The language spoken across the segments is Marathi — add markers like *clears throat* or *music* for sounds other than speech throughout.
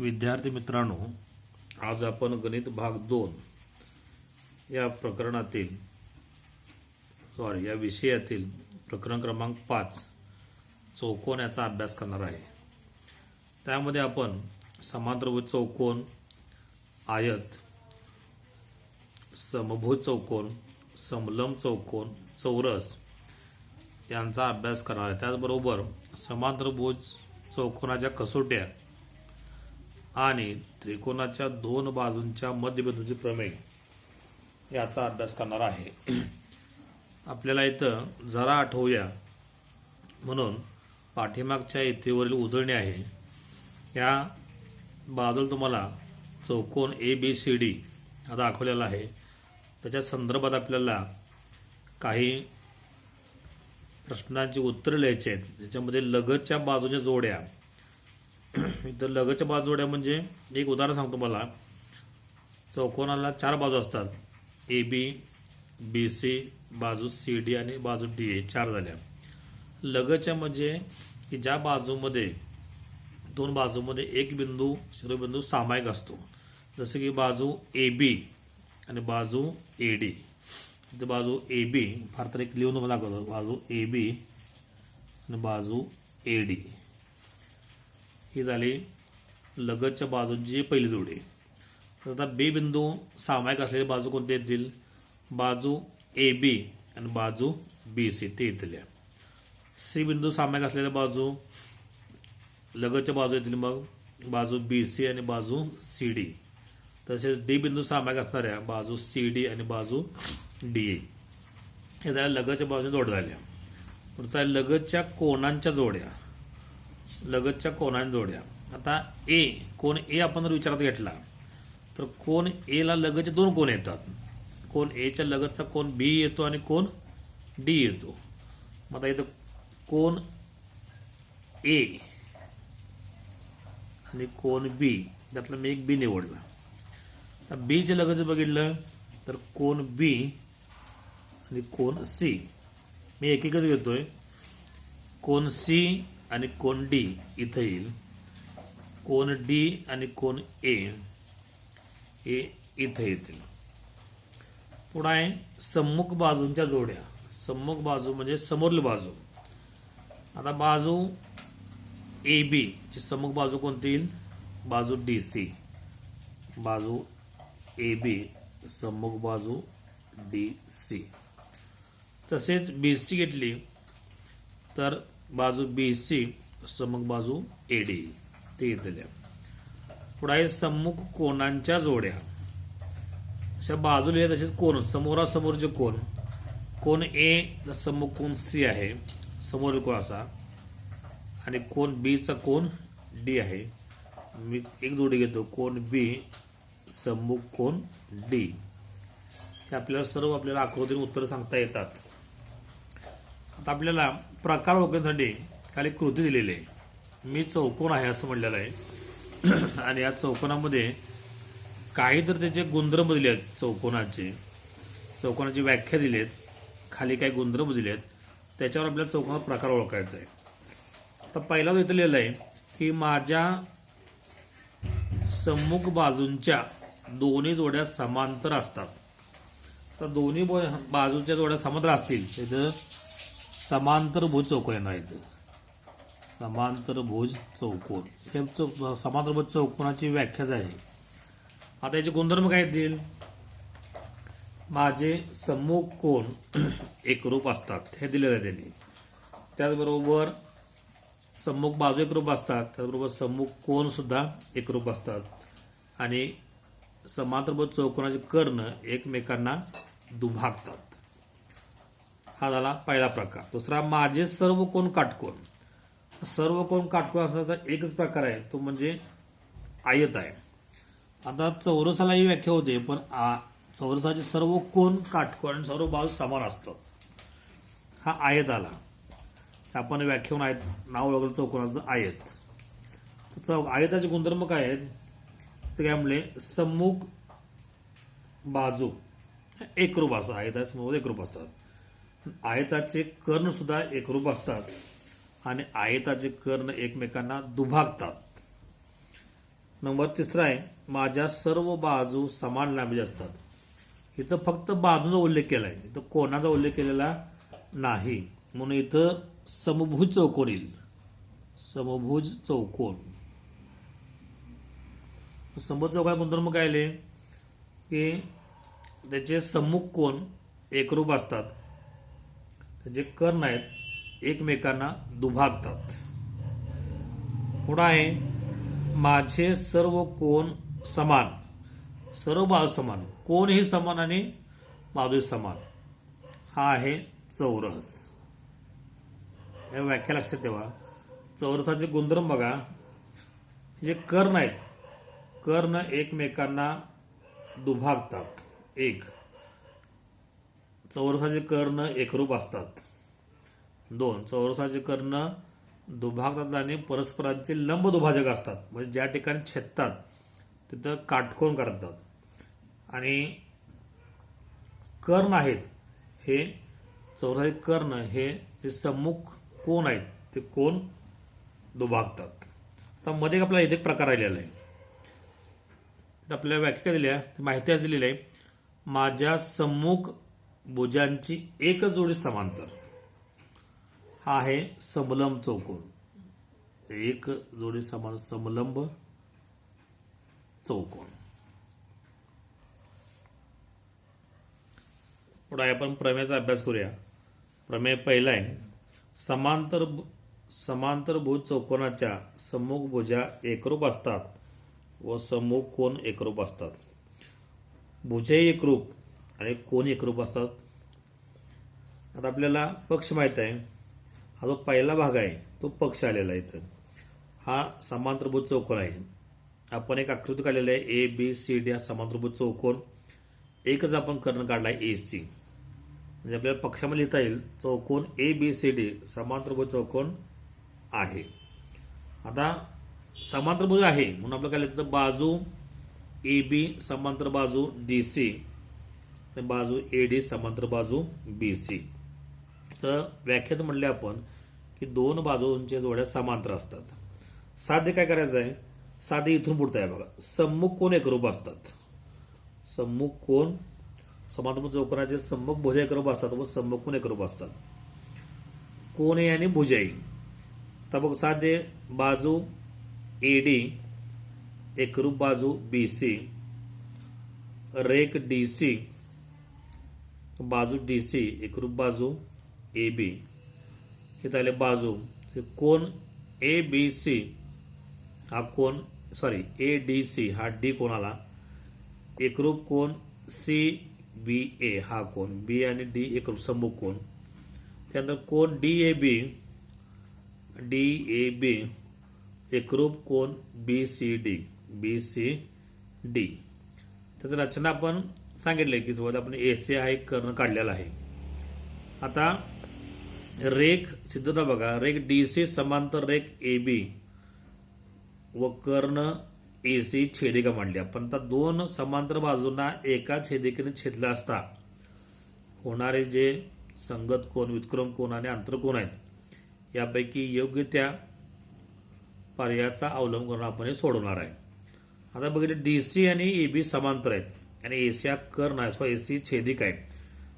विद्यार्थी मित्रांनो आज आपण गणित भाग दोन या प्रकरणातील सॉरी या विषयातील प्रकरण क्रमांक पाच चौकोन याचा अभ्यास करणार आहे. त्यामध्ये आपण समांतरभुज चौकोन आयत समभूत चौकोन समलंब चौकोन चौरस यांचा अभ्यास करणार आहे. त्याचबरोबर समांतरभुज चौकोनाच्या कसोट्या आणि त्रिकोणाच्या दोन बाजूंच्या मध्यबिंदूचे प्रमेय याचा अभ्यास करणार आहे. आपल्याला इथं जरा आठवूया. म्हणून पाठीमागच्या इथेवरील उजळणी आहे. या बाजूला तुम्हाला चौकोन ए बी सी डी हा दाखवलेला आहे. त्याच्या संदर्भात आपल्याला काही प्रश्नांची उत्तरं लिहायची आहेत. ज्याच्यामध्ये लगतच्या बाजूच्या जोड्या इथं लगतच्या बाजूड्या म्हणजे एक उदाहरण सांगतो मला चौकोनाला चार बाजू असतात. ए बी बी सी बाजू सी डी आणि बाजू डी ए चार झाल्या. लगतच्या म्हणजे की ज्या बाजूमध्ये दोन बाजूमध्ये एक बिंदू शिरोबिंदू सामायिक असतो. जसं की बाजू ए बी आणि बाजू ए डी इथे बाजू ए बी फार तर एक लिहून दाखवतो. बाजू ए बी आणि बाजू ए डी ही झाली लगतच्या बाजूची पहिली जोडी. तर आता बी बिंदू सामायिक असलेले बाजू कोणते येतील बाजू ए बी आणि बाजू बी सी. ते येतील सी बिंदू सामायिक असलेल्या बाजू लगतच्या बाजू येतील मग. बाजू बी सी आणि बाजू सी डी. तसेच डी बिंदू सामायिक असणाऱ्या बाजू सी डी आणि बाजू डी ए. हे झाल्या लगतच्या बाजूने जोड झाल्या पुढचा लगतच्या कोणांच्या जोड्या. लगतच्या कोणाने जोड्या. आता ए कोण ए आपण जर विचारात घेतला तर कोण ए ला लगतचे दोन कोण येतात. कोण एच्या लगतचा कोण बी येतो आणि कोण डी येतो. मग आता इथं कोण ए आणि कोण बी त्यातला मी एक बी निवडला. आता बीचे लगतच बघितलं तर कोण बी आणि कोण सी मी एक एकच घेतोय. कोण सी आणि कोण डी इथं येईल. कोण डी आणि कोण ए हे इथं येतील. पुढं आहे सम्मुख बाजूंच्या जोड्या. सम्मुख बाजू म्हणजे समोरली बाजू. आता बाजू ए बी ची सम्मुख बाजू कोणती येईल? बाजू डी सी. बाजू ए बी सम्मुख बाजू डी सी. तसेच बी सी घेतली तर बाजू बी सी समक बाजू ए डी ते येतल्या पुढे आहे सम्मुख कोणांच्या जोड्या. अशा बाजूला आहेत तसेच कोण समोरासमोरचे कोण कोण ए सम्मुख कोण सी आहे समोर कोण असा आणि कोण बीचा कोण डी आहे. मी एक जोडी घेतो कोण बी सम्मुख कोण डी हे आपल्याला सर्व आपल्याला आकृतीने उत्तर सांगता येतात. आता आपल्याला प्रकार ओळखण्यासाठी खाली कृती दिलेली आहे. मी चौकोन आहे असं म्हणलेलं आहे. *clears throat* आणि या चौकोनामध्ये काही तर त्याचे गुणधर्म दिले आहेत चौकोनाचे. चौकोनाची व्याख्या दिली आहेत खाली काही गुणधर्म दिले आहेत त्याच्यावर आपल्याला चौकोनाचा प्रकार ओळखायचा आहे. तर पहिला जो इथं लिहिलं आहे की माझ्या सम्मुख बाजूंच्या दोन्ही जोड्या समांतर असतात. तर दोन्ही बाजूच्या जोड्या समांतर असतील. त्याचं समांतर भुज चौकोन येणार इथं. समांतर भूज चौकोन. हे चौ- समांतर चौकोनाची व्याख्याच आहे आता याचे गुणधर्म काय येतील? माझे सम्मुख कोण *clears throat* एकरूप असतात. हे दिलेलं आहे त्यांनी. त्याचबरोबर सम्मुख बाजू एकरूप असतात. त्याचबरोबर सम्मुख कोण सुद्धा एकरूप असतात. आणि समांतरभूत चौकोनाचे कर्ण एकमेकांना दुभागतात. हा झाला पहिला प्रकार. दुसरा माझे सर्व कोण काटकोण सर्व कोण काटकोण असण्याचा एकच प्रकार आहे तो म्हणजे आयत आहे. आता चौरसाला ही व्याख्या होते पण आ- चौरसाचे सर्व कोण काटकोण आणि सर्व बाजू समान असतात. हा आयत आला. आपण व्याख्यान आहेत नाव ओळखलं चौकोनाचं आयत. चौ आयताचे गुणधर्म काय आहेत? ते काय म्हणले सम्मुख बाजू एकरूप असतात आयतासमोर एकरूप असतात. आयताचे कर्ण सुद्धा एकरूप असतात आणि आयताचे कर्ण एकमेकांना दुभागतात. नंबर तिसरा आहे माझ्या सर्व बाजू समान लांबी असतात. इथं फक्त बाजूचा उल्लेख केला आहे इथं कोणाचा उल्लेख केलेला नाही. म्हणून इथं समभुज चौकोन येईल. समभुज चौकोन. समभुज चौकोन गुणधर्म काय आले? की त्याचे सम्मुख कोण एकरूप असतात. जे कर्ण आहेत एकमेकांना दुभागतात. पुढं आहे माझे सर्व कोण समान? सर्व बाजू समान. कोणही समान आणि बाजू समान. हा आहे चौरस. या व्याख्या लक्षात ठेवा. चौरसाचे गुणधर्म बघा. जे कर्ण आहेत कर्ण एकमेकांना दुभागतात. एक. चौरसाचे कर्ण एकरूप असतात. दोन चौरसाचे कर्ण दुभागतात आणि परस्परांचे लंब दुभाजक असतात. म्हणजे ज्या ठिकाणी छेदतात तिथं काटकोन करतात. आणि कर्ण आहेत हे चौरसाचे कर्ण हे जे सम्मुख कोण आहेत ते कोण दुभागतात. आता मध्ये आपला इथे एक प्रकार राहिलेला आहे. आपल्याला व्याख्या दिल्या माहिती दिलेली आहे. माझ्या सम्मुख भुजांची एक जोडी समांतर. हा आहे समलंब चौकोन. एक जोडी समान समलंब चौकोन. पुढे आपण प्रमेयाचा अभ्यास करूया. प्रमेय पहिला आहे समांतर समांतर भुज चौकोनाच्या सम्मुख भुजा एकरूप असतात व सम्मुख कोण एकरूप असतात. भुजे एकरूप आणि कोण एकरूप असतात? आता आपल्याला पक्ष माहीत आहे. हा जो पहिला भाग आहे तो पक्ष आलेला आहे इथं. हा समांतरभूत चौकोन आहे. आपण एक आकृती काढलेली आहे ए बी सी डी हा समांतरभूत चौकोन. एकच आपण कर्ण काढला आहे ए सी म्हणजे आपल्याला पक्षामध्ये लिहिता येईल चौकोन ए बी सी डी समांतरभूत चौकोन आहे. आता समांतरभुज आहे म्हणून आपलं काय लिहितं बाजू ए बी समांतर बाजू डी सी आणि बाजू ए डी समांतर बाजू बी सी. तर व्याख्यात म्हणले आपण की दोन बाजूंच्या जोड्या समांतर असतात. साधे काय करायचं आहे? साधे इथून पुढचं आहे बघा. सम्मुख कोण एकरूप असतात? सम्मुख कोण समांतर चौकोनाचे सम्मुख भुजा एकरूप असतात व सम्मुख कोण एकरूप असतात? कोण आणि भुजाई तर बघ साधे बाजू ए डी एकरूप बाजू बी सी रेक डी सी बाजू डी सी एकरूप बाजू ए बी हे झाले बाजू. कोण ए बी सी हा कोण सॉरी ए डी सी हा डी कोणाला? एकरूप कोण सी बी ए हा कोण बी आणि डी एकरूप समूह कोण त्यानंतर कोण D A B D A B एकरूप कोण B C D B C D त्याची रचना आपण सांगितले की सोबत आपण ए सी हा एक कर्ण काढलेला आहे. आता रेख सिद्धता बघा रेख डी सी समांतर रेख ए बी व कर्ण ए सी छेदिका मांडल्या पण आता दोन समांतर बाजूंना एका छेदिकेने छेदला असता होणारे जे संगत कोण विक्रम कोण आणि आंतरकोण आहेत यापैकी योग्य त्या पर्यायाचा अवलंब करून आपण हे सोडवणार आहे. आता बघितलं डी सी आणि ए बी समांतर आहेत. आणि एशिया कर हा कर्ण आहे ए सी छेदिक आहे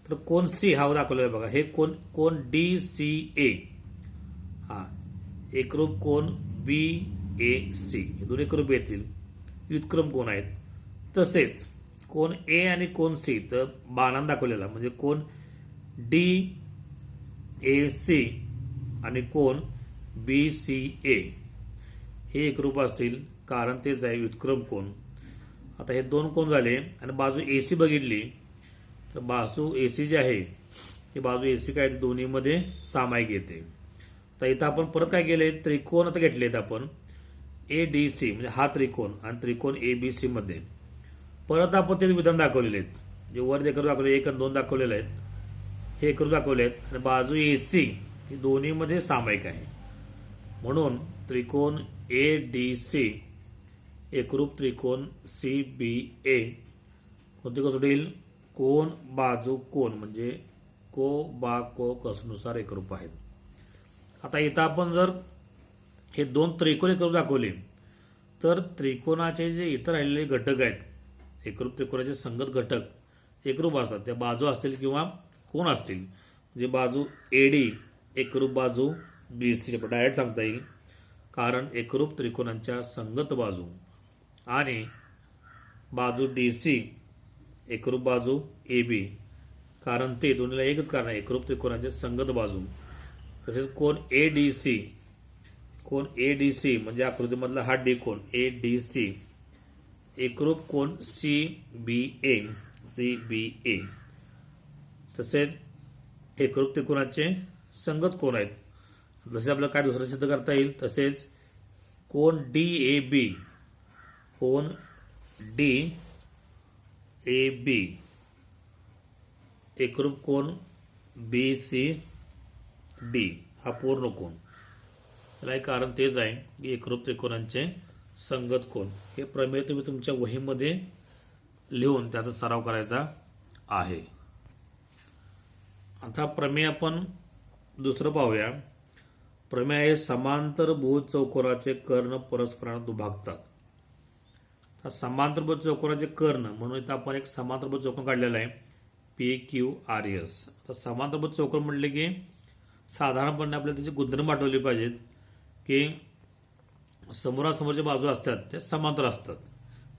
तर कोण सी हा हो दाखवलेला आहे बघा. हे कोण कोण डी सी ए. हा एकरूप कोण? B A C. हे दोन एकरूप येतील. व्युत्क्रम कोण आहेत? तसेच कोण ए आणि कोण सी? तर बाणान दाखवलेला. म्हणजे कोण डी ए सी आणि कोण बी सी ए. हे एकरूप असतील. कारण तेच आहे व्युत्क्रम कोण? आता हे दोन कोण झाले? आणि बाजू ए सी बघितली. तर बाजू ए सी जी आहे ती बाजू ए सी काय दोन्हीमध्ये सामायिक येते. तर इथं आपण परत काय केले? त्रिकोण आता घेतलेत आपण. ए डी सी म्हणजे हा त्रिकोण आणि त्रिकोण ए बी सी मध्ये. परत आपण ते विधान दाखवलेले आहेत जे वर जे करू दाखवले एक आणि दोन दाखवलेले आहेत. हे करू दाखवले आहेत आणि बाजू ए सी ही दोन्हीमध्ये सामायिक आहे. म्हणून त्रिकोण ए डी सी एकरूप त्रिकोण सी बी ए कोणती कसोटी येईल कोण बाजू कोण म्हणजे को बा को कसनुसार एकरूप आहेत. आता इथं आपण जर हे दोन त्रिकोण एकरूप दाखवले तर त्रिकोणाचे जे इतर राहिलेले घटक आहेत एकरूप त्रिकोणाचे संगत घटक एकरूप असतात. त्या बाजू असतील किंवा कोण असतील? जे बाजू ए डी एकरूप बाजू बी सी डायरेक्ट सांगता येईल. कारण एकरूप त्रिकोणांच्या संगत बाजू आणि बाजू डी सी एकरूप बाजू ए बी कारण ते दोन्हीला एकच कारण आहे. एकरूप त्रिकोणाचे संगत बाजू. तसेच कोण ए डी सी कोण ए डी सी म्हणजे आकृतीमधला हा डी कोण ए डी सी एकरूप कोण C B A C B ए तसेच एकरूप त्रिकोणाचे संगत कोण आहेत. जसे आपल्याला काय दुसरं सिद्ध करता येईल तसेच कोण डी ए बी कोण डी ए बी? एकरूप कोण बी सी डी? हा पूर्ण कोण त्याला एक कारण तेच आहे की एकरूप त्रिकोणांचे संगत कोण हे प्रमेय तुम्ही तुमच्या वहीमध्ये लिहून त्याचा सराव करायचा आहे. आता प्रमेय आपण दुसरं पाहूया. प्रमेय आहे समांतर भुज चौकोनाचे कर्ण परस्परांना दुभागतात. तर समांतरभुज चौकोनाचे कर्ण म्हणून इथं आपण एक समांतरभुज चौकोन काढलेला आहे. P Q R S. तर समांतरभुज चौकोन म्हटले की साधारणपणे आपल्याला त्याची गुणधर्म आठवले पाहिजेत की समोरासमोरच्या बाजू असतात त्या समांतर असतात.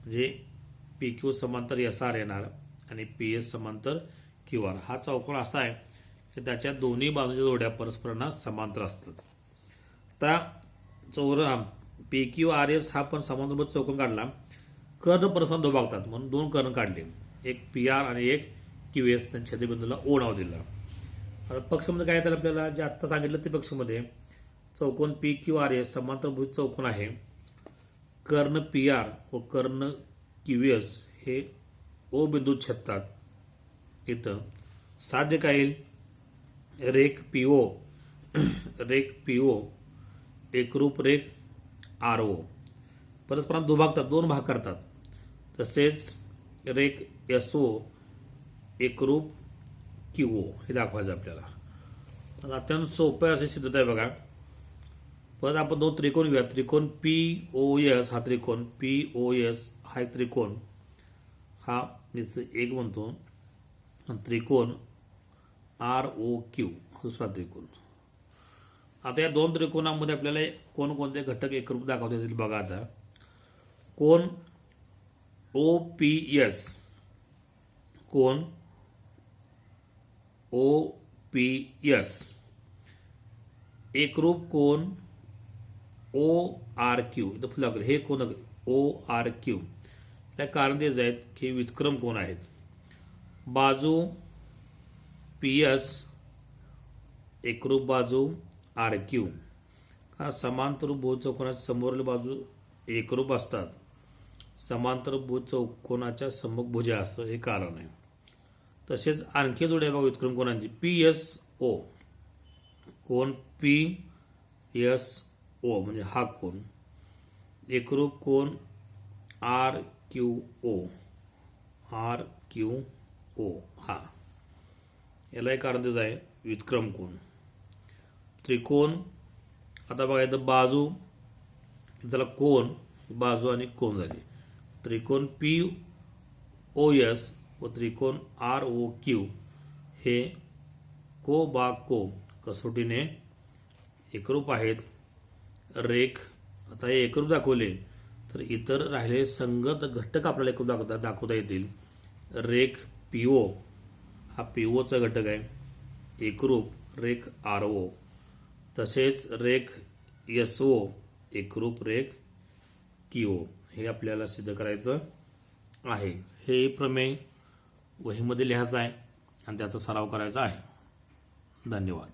म्हणजे पी क्यू समांतर एस आर येणार आणि पी एस समांतर क्यू आर. हा चौकोन असा आहे की त्याच्या दोन्ही बाजूच्या जोड्या परस्परांना समांतर असतात. आता चौर पी क्यू आर एस हा पण समांतरभुज चौकोन काढला. कर्ण परस्पर दुभागतात म्हणून दोन कर्ण काढले. एक पी आर आणि एक क्यू एस. त्यांच्या छेदबिंदूला ओ नाव दिलं. आता पक्षमध्ये काय येतं आपल्याला? जे आत्ता सांगितलं ते पक्षमध्ये चौकोन पी क्यू आर एस समांतरभूत चौकोन आहे. कर्ण पी आर व कर्ण क्यू एस हे ओ बिंदू छेदतात. इथं साध्य काय येईल? रेख पी ओ रेख पी ओ एकरूप रेख आर ओ. परस्परांना दुभागतात दोन भाग करतात. तसेच रेक एस ओ एकरूप क्यू ओ हे दाखवायचं आपल्याला. आता अत्यंत सोपं असे सिद्धता आहे बघा. परत आपण दोन त्रिकोण घेऊया त्रिकोण पी ओ एस हा त्रिकोण. पी ओ एस हा एक त्रिकोण. हा मीच एक म्हणतो. आणि त्रिकोण आर ओ क्यू दुसरा त्रिकोण. आता या दोन त्रिकोणामध्ये आपल्याला कोणकोणते घटक एकरूप दाखवता येतील बघा आता. कोण ओ पी एस कोण? ओ पी एस एकरूप कोण? ओ आर क्यू इथं फुला हे कोण ओ आर क्यू या कारण तेच आहेत की विक्रम कोण आहेत? बाजू पी एस एकरूप बाजू आर क्यू का समांतर भूज चौकोनाच्या समोरील बाजू एकरूप असतात. समांतरभुज चौकोनाच्या सम्मुख भुजा असतं हे कारण आहे. तसेच आणखी जोड्या बघा विक्रम कोणांची? P S O. कोण? P S O. म्हणजे हा कोण? एकरूप कोण? R Q O. R Q O. हा. याला एक कारण देत आहे विक्रम कोण? त्रिकोण. आता बघा इथं बाजू. त्याला कोण? बाजू आणि कोण झाली? त्रिकोण पी ओ एस व त्रिकोण आर ओ क्यू हे को बा को कसोटीने एकरूप आहेत. रेख आता हे एकरूप दाखवले तर इतर राहिलेले संगत घटक आपल्याला एकरूप दाखवता दाखवता येतील. रेख पी ओ हा पी ओचा घटक आहे. एकरूप रेख आर ओ तसेच रेख एस ओ एकरूप रेख क्यू हे आपल्याला सिद्ध करायचं आहे. हे प्रमेय वहीमध्ये लिहायचं आहे आणि त्याचा सराव करायचा आहे. धन्यवाद.